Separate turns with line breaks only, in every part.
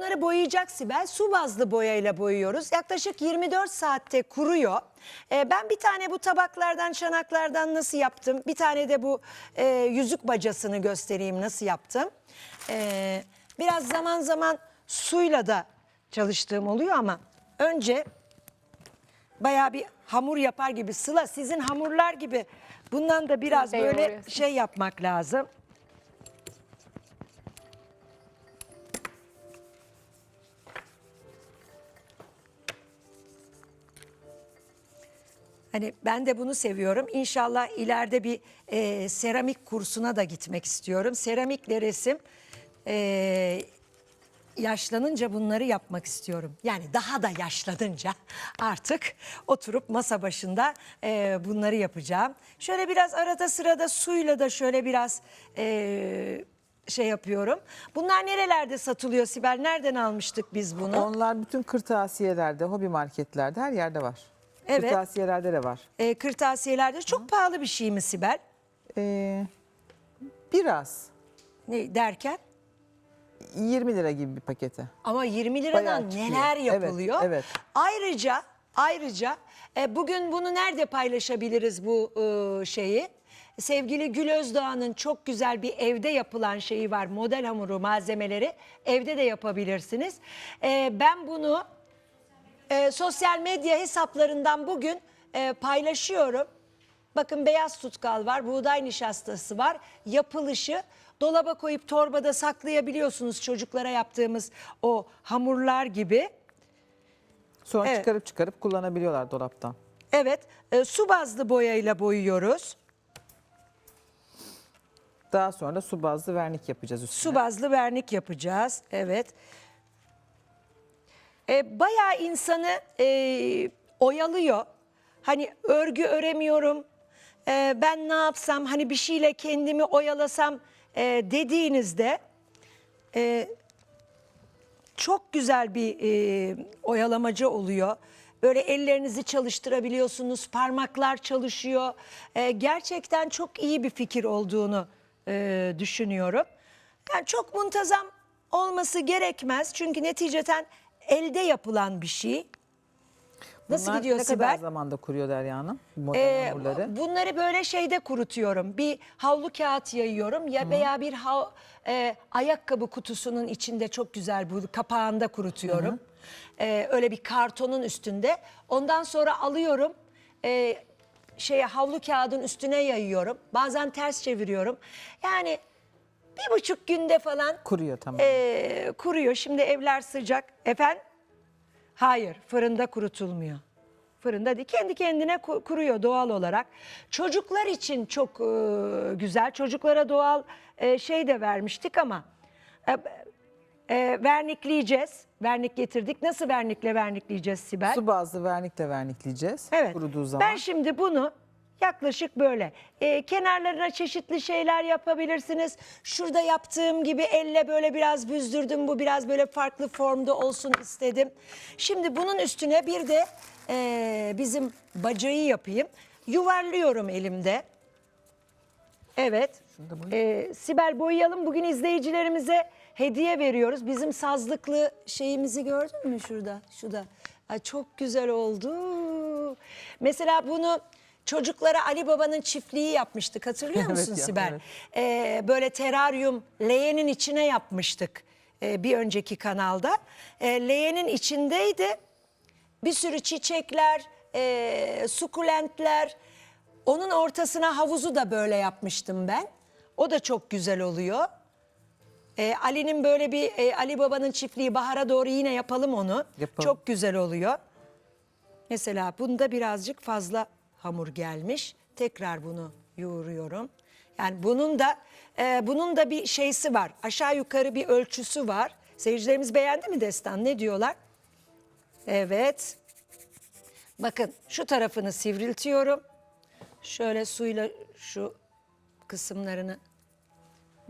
bunları boyayacak Sibel. Su bazlı boyayla boyuyoruz. Yaklaşık 24 saatte kuruyor. Ee, ben bir tane bu tabaklardan, çanaklardan nasıl yaptım? Bir tane de bu e, yüzük bacasını göstereyim nasıl yaptım. Ee, biraz zaman zaman suyla da çalıştığım oluyor ama önce bayağı bir hamur yapar gibi. Sıla sizin hamurlar gibi bundan da biraz böyle şey yapmak lazım. Hani ben de bunu seviyorum. İnşallah ileride bir e, seramik kursuna da gitmek istiyorum. Seramikle resim e, yaşlanınca bunları yapmak istiyorum. Yani daha da yaşlanınca artık oturup masa başında e, bunları yapacağım. Şöyle biraz arada sırada suyla da şöyle biraz e, şey yapıyorum. Bunlar nerelerde satılıyor Sibel? Nereden almıştık biz bunu?
Onlar bütün kırtasiyelerde, hobi marketlerde her yerde var.
Evet.
Kırtasiyelerde de var.
E, kırtasiyelerde çok pahalı bir şey mi Sibel?
Ee, biraz.
Ne derken?
20 lira gibi bir paketi.
Ama 20 liradan
Bayağı çıkıyor.
neler
Evet,
yapılıyor?
evet.
Ayrıca ayrıca e, bugün bunu nerede paylaşabiliriz bu e, şeyi? Sevgili Gül Özdağ'ın çok güzel bir evde yapılan şeyi var. Model hamuru malzemeleri evde de yapabilirsiniz. E, ben bunu e, sosyal medya hesaplarından bugün e, paylaşıyorum. Bakın beyaz tutkal var, buğday nişastası var. Yapılışı dolaba koyup torbada saklayabiliyorsunuz çocuklara yaptığımız o hamurlar gibi.
Sonra
Evet.
çıkarıp çıkarıp kullanabiliyorlar dolaptan.
Evet, e, su bazlı boyayla boyuyoruz.
Daha sonra da su bazlı vernik yapacağız üstüne.
Su bazlı vernik yapacağız. Evet. E, bayağı insanı e, oyalıyor. Hani örgü öremiyorum. e, ben ne yapsam hani bir şeyle kendimi oyalasam e, dediğinizde e, çok güzel bir e, oyalamacı oluyor. Böyle ellerinizi çalıştırabiliyorsunuz, parmaklar çalışıyor. E, gerçekten çok iyi bir fikir olduğunu e, düşünüyorum. Yani çok muntazam olması gerekmez çünkü neticeten elde yapılan bir şey. Nasıl
Bunlar
gidiyor
ne
Sibel?
kadar zamanda kuruyor Derya Hanım? Model
Ee,
hamurları.
bunları böyle şeyde kurutuyorum. Bir havlu kağıt yayıyorum ya veya bir hav- e, ayakkabı kutusunun içinde çok güzel bu kapağında kurutuyorum. Ee, öyle bir kartonun üstünde. Ondan sonra alıyorum. E, şeye havlu kağıdın üstüne yayıyorum. Bazen ters çeviriyorum. Yani bir buçuk günde falan
Kuruyor tamam.
e, kuruyor. Şimdi evler sıcak. Efendim? Hayır, fırında kurutulmuyor. Fırında değil, kendi kendine ku- kuruyor doğal olarak. Çocuklar için çok e, güzel. Çocuklara doğal e, şey de vermiştik ama e, e, vernikleyeceğiz. Vernik getirdik. Nasıl vernikle vernikleyeceğiz Sibel?
Su bazlı vernikle vernikleyeceğiz.
Evet.
Kuruduğu zaman.
Ben şimdi bunu yaklaşık böyle e, kenarlarına çeşitli şeyler yapabilirsiniz. Şurada yaptığım gibi elle böyle biraz büzdürdüm. Bu biraz böyle farklı formda olsun istedim. Şimdi bunun üstüne bir de e, bizim bacayı yapayım. Yuvarlıyorum elimde. Evet. E, Sibel boyayalım. Bugün izleyicilerimize hediye veriyoruz. Bizim sazlıklı şeyimizi gördün mü şurada? Şurada. Ay çok güzel oldu. Mesela bunu çocuklara Ali Baba'nın çiftliği yapmıştık. Hatırlıyor
Evet
musun
ya,
Sibel?
evet.
E, böyle teraryum leğenin içine yapmıştık. e, bir önceki kanalda. E, leğenin içindeydi bir sürü çiçekler, e, sukulentler. Onun ortasına havuzu da böyle yapmıştım ben. O da çok güzel oluyor. E, Ali'nin böyle bir e, Ali Baba'nın çiftliği bahara doğru yine yapalım onu.
Yapalım.
Çok güzel oluyor. Mesela bunda birazcık fazla hamur gelmiş. Tekrar bunu yoğuruyorum. Yani bunun da e, bunun da bir şeysi var. Aşağı yukarı bir ölçüsü var. Seyircilerimiz beğendi mi Destan? Ne diyorlar? Evet. Bakın şu tarafını sivriltiyorum. Şöyle suyla şu kısımlarını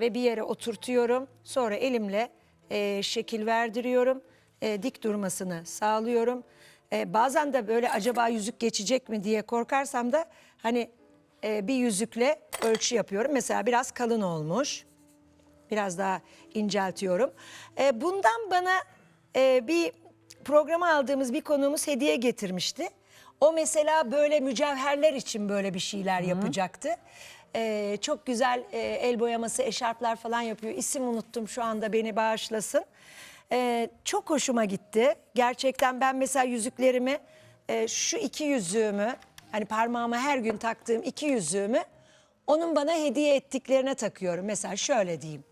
ve bir yere oturtuyorum. Sonra elimle e, şekil verdiriyorum. E, dik durmasını sağlıyorum. E, bazen de böyle acaba yüzük geçecek mi diye korkarsam da hani e, bir yüzükle ölçü yapıyorum. Mesela biraz kalın olmuş. Biraz daha inceltiyorum. E, bundan bana e, bir programa aldığımız bir konuğumuz hediye getirmişti. O mesela böyle mücevherler için böyle bir şeyler yapacaktı. E, çok güzel e, el boyaması, eşarplar falan yapıyor. İsim unuttum şu anda beni bağışlasın. E, çok hoşuma gitti. Gerçekten ben mesela yüzüklerimi, e, şu iki yüzüğümü, hani parmağıma her gün taktığım iki yüzüğümü onun bana hediye ettiklerine takıyorum. Mesela şöyle diyeyim.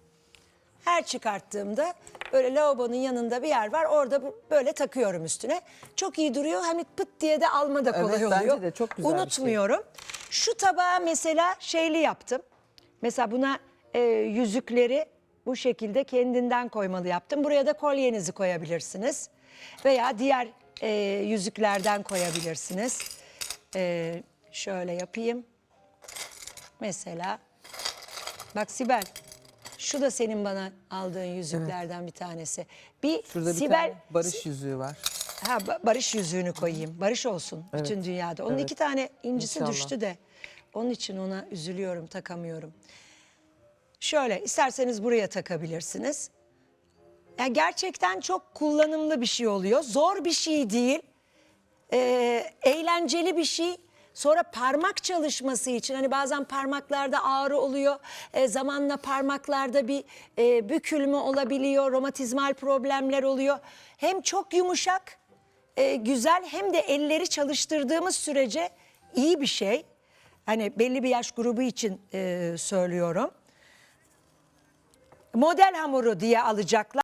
Her çıkarttığımda böyle lavabonun yanında bir yer var. Orada böyle takıyorum üstüne. Çok iyi duruyor. Hani pıt diye de alma da kolay
Evet, bence
oluyor.
de çok güzel bir şey.
Unutmuyorum. Şu tabağa mesela şeyli yaptım. Mesela buna e, yüzükleri bu şekilde kendinden koymalı yaptım. Buraya da kolyenizi koyabilirsiniz. Veya diğer e, yüzüklerden koyabilirsiniz. E, şöyle yapayım. Mesela bak Sibel şu da senin bana aldığın yüzüklerden bir tanesi. Bir
Şurada bir
Sibel
tane barış yüzüğü var.
ha ba- barış yüzüğünü koyayım. Barış olsun bütün dünyada. Onun
evet.
iki tane incisi
İnşallah.
düştü de onun için ona üzülüyorum, takamıyorum. Şöyle isterseniz buraya takabilirsiniz. Yani gerçekten çok kullanımlı bir şey oluyor. Zor bir şey değil. Ee, eğlenceli bir şey. Sonra parmak çalışması için hani bazen parmaklarda ağrı oluyor. Ee, zamanla parmaklarda bir e, bükülme olabiliyor. Romatizmal problemler oluyor. Hem çok yumuşak, e, güzel hem de elleri çalıştırdığımız sürece iyi bir şey. Hani belli bir yaş grubu için e, söylüyorum. Model hamuru diye alacaklar.